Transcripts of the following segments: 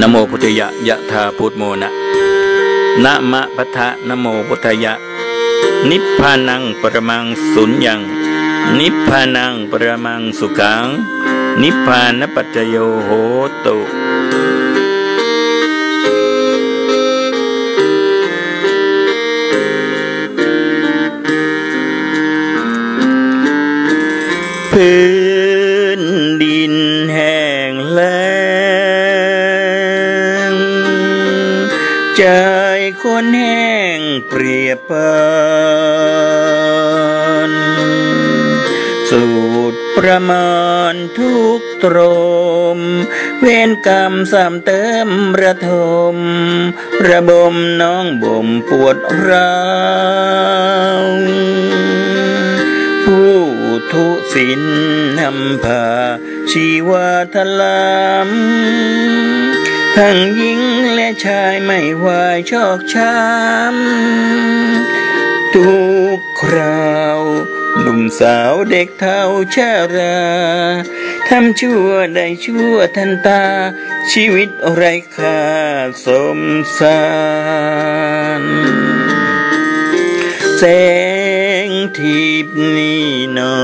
นโมพุทธยะยะธาพุทโมนะนะมะปะทะนโมพุทธยะ นิพพานังปรมังสุญญัง นิพพานังปรมังสุขัง นิพพานปัจจโยโหตุพื้นดินแห้งแล้ง คนแห้งเปรียบปานสูตรประมาณทุกตรม เวรกรรมสามเติมระทม ระบมน้องบ่มปวดร้าวผู้ทุศินนำพาชีวาทลาม ทั้งหญิงและชายไม่วายชอกช้ำทุกคราวหนุ่มสาวเด็กเท่าชาราทำชั่วได้ชั่วทันตา ชีวิตไรค่าสมสารแสงทิพนี่นอ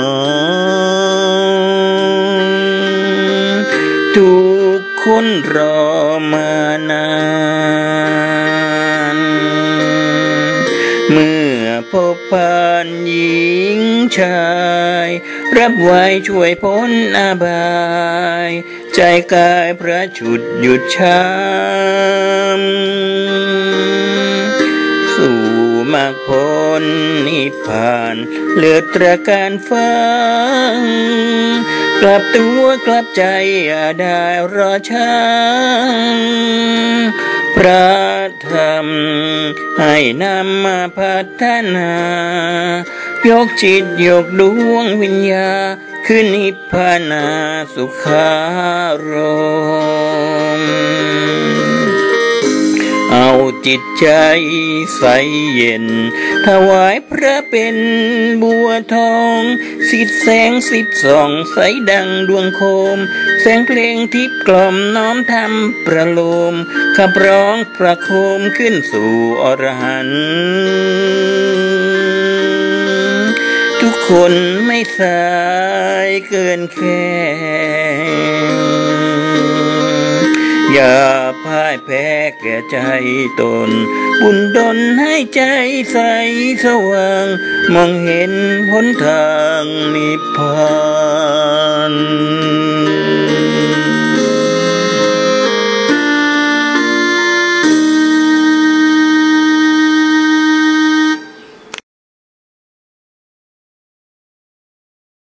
นทุก คุณรอมานาน เมื่อพบผ่านหญิงชาย รับไว้ช่วยพ้นอาบาย ใจกายพระฉุดหยุดช้ำ พ้นนิพพานเลือดตระการฟัง กลับตัวกลับใจอย่าได้รอช้าพระธรรมให้นำมาพัฒนายกจิตยกดวงวิญญาคือนิพพานาสุขารม จิตใจใสเย็น ถวายพระเป็นบัวทอง สิทธิแสงสิบสองใสดังดวงโคม แสงเพลงทิพย์กล่อมน้อมทำประโลมขับร้องประโคมขึ้นสู่อรหันต์ทุกคนไม่สายเกินแค่อย่า พ่ายแพ้แก่ใจตน บุญดลให้ใจใสสว่าง มองเห็นหนทางนิพพาน